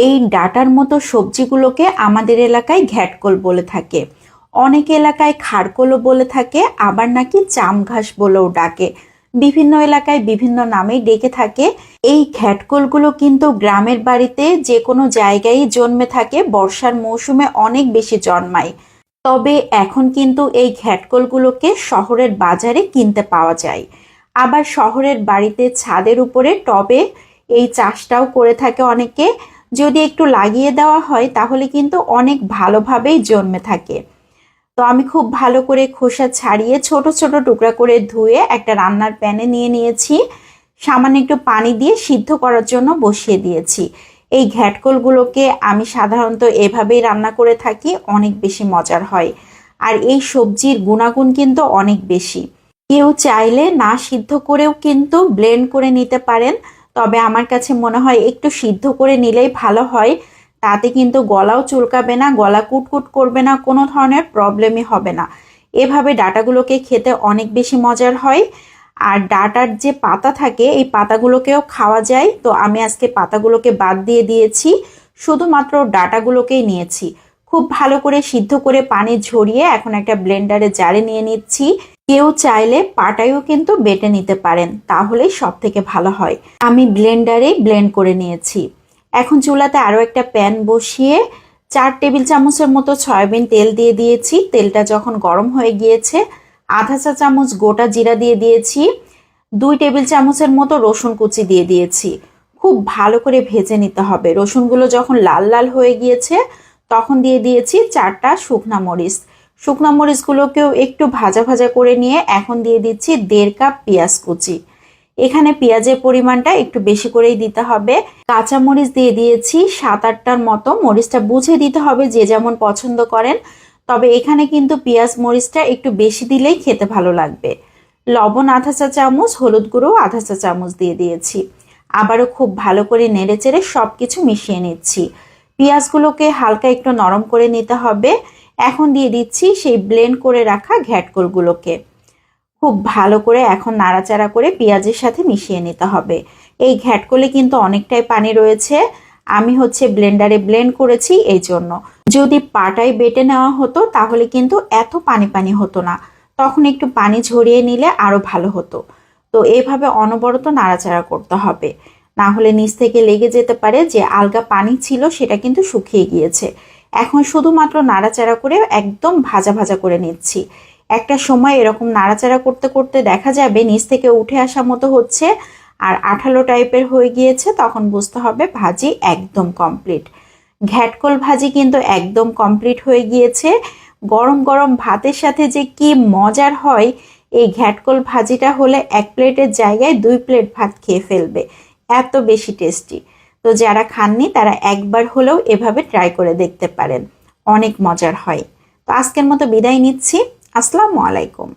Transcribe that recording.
এই ডাটার মতো সবজিগুলোকে আমাদের এলাকায় ঘ্যাটকল বলে থাকে। অনেক এলাকায় খাড়কলও বলে থাকে, আবার নাকি চাম ঘাস বলেও ডাকে। বিভিন্ন এলাকায় বিভিন্ন নামেই ডেকে থাকে। এই ঘ্যাটকলগুলো কিন্তু গ্রামের বাড়িতে যে কোনো জায়গায় জন্মে থাকে, বর্ষার মৌসুমে অনেক বেশি জন্মায়। তবে এখন কিন্তু এই ঘ্যাটকলগুলোকে শহরের বাজারে কিনতে পাওয়া যায়। আবার শহরের বাড়িতে ছাদের উপরে টবে এই চাষটাও করে থাকে অনেকে। যদি একটু লাগিয়ে দেওয়া হয়, তাহলে কিন্তু অনেক ভালোভাবেই জন্মে থাকে। তো আমি খুব ভালো করে খোসা ছাড়িয়ে ছোট ছোট টুকরা করে ধুয়ে একটা রান্নার প্যানে নিয়ে নিয়েছি। সামান্য একটু পানি দিয়ে সিদ্ধ করার জন্য বসিয়ে দিয়েছি। এই ঘ্যাটকলগুলোকে আমি সাধারণত এভাবেই রান্না করে থাকি, অনেক বেশি মজার হয়। আর এই সবজির গুণাগুণ কিন্তু অনেক বেশি। কেউ চাইলে না সিদ্ধ করেও কিন্তু ব্লেন্ড করে নিতে পারেন। তবে আমার কাছে মনে হয় একটু সিদ্ধ করে নিলেই ভালো হয়। তাতে কিন্তু গলাও চুলকাবে না, গলা কুটকুট করবে না, কোনো ধরনের প্রবলেমই হবে না। এভাবে ডাটাগুলোকে খেতে অনেক বেশি মজার হয়। আর ডাটার যে পাতা থাকে, এই পাতাগুলোকেও খাওয়া যায়। তো আমি আজকে পাতাগুলোকে বাদ দিয়ে দিয়েছি। শুধুমাত্র ডাটাগুলোকেই নিয়েছি। খুব ভালো করে সিদ্ধ করে পানি ঝরিয়ে এখন একটা ব্লেন্ডারে জারে নিয়ে নিচ্ছি। কেউ চাইলে পাটায়ও কিন্তু বেটে নিতে পারেন, তাহলেই সব থেকে ভালো হয়। আমি ব্লেন্ডারে ব্লেন্ড করে নিয়েছি। এখন চুলাতে আরও একটা প্যান বসিয়ে চার টেবিল চামচের মতো সয়াবিন তেল দিয়ে দিয়েছি। তেলটা যখন গরম হয়ে গিয়েছে, আধা চা চামচ গোটা জিরা দিয়ে দিয়েছি, দুই টেবিল চামচের মতো রসুন কুচি দিয়ে দিয়েছি। খুব ভালো করে ভেজে নিতে হবে। রসুনগুলো যখন লাল লাল হয়ে গিয়েছে, তখন দিয়ে দিয়েছি চারটা শুকনা মরিচ। শুকনা মরিচগুলোকেও একটু ভাজা ভাজা করে নিয়ে এখন দিয়ে দিচ্ছি দেড় কাপ পেঁয়াজ কুচি। এখানে পেঁয়াজের পরিমাণটা একটু বেশি করেই দিতে হবে। কাঁচা মরিচ দিয়ে দিয়েছি সাত আটটার মতো। মরিচটা বুঝে দিতে হবে যে যেমন পছন্দ করেন। তবে এখানে কিন্তু পেঁয়াজ মরিচটা একটু বেশি দিলেই খেতে ভালো লাগবে। লবণ আধা চা চামচ, হলুদ গুঁড়ো আধা চা চামচ দিয়ে দিয়েছি। আবারও খুব ভালো করে নেড়ে চেড়ে সব কিছু মিশিয়ে নিচ্ছি। পেঁয়াজগুলোকে হালকা একটু নরম করে নিতে হবে। এখন দিয়ে দিচ্ছি সেই ব্লেন্ড করে রাখা ঘ্যাটকোলগুলোকে খুব ভালো করে এখন নাড়াচাড়া করে পেঁয়াজের সাথে মিশিয়ে নিতে হবে। এই ঘ্যাটকোলে কিন্তু অনেকটাই পানি রয়েছে। আমি হচ্ছে ব্লেন্ডারে ব্লেন্ড করেছি এই জন্য। যদি পাটায় বেটে নেওয়া হতো তাহলে কিন্তু এত পানি পানি হতো না। তখন একটু পানি ঝরিয়ে নিলে আরও ভালো হতো। তো এভাবে অনবরত নাড়াচাড়া করতে হবে। না হলে নিচ থেকে লেগে যেতে পারে যে আলগা পানি ছিল সেটা কিন্তু শুকিয়ে গিয়েছে। এখন শুধুমাত্র নাড়াচাড়া করে একদম ভাজা ভাজা করে নিচ্ছি। একটা সময় এরকম নাড়াচাড়া করতে করতে দেখা যাবে নিচ থেকে উঠে আসা মতো হচ্ছে, আর আঠালো টাইপের হয়ে গিয়েছে, তখন বুঝতে হবে ভাজি একদম কমপ্লিট। ঘ্যাটকল ভাজি কিন্তু একদম কমপ্লিট হয়ে গিয়েছে। গরম গরম ভাতের সাথে যে কি মজার হয়, এই ঘ্যাটকল ভাজিটা হলে এক প্লেটের জায়গায় দুই প্লেট ভাত খেয়ে ফেলবে। এত বেশি টেস্টি। তো যারা খাননি, তারা একবার হলেও এভাবে ট্রাই করে দেখতে পারেন। অনেক মজার হয়। তো আজকের মতো বিদায় নিচ্ছি। আসসালামু আলাইকুম।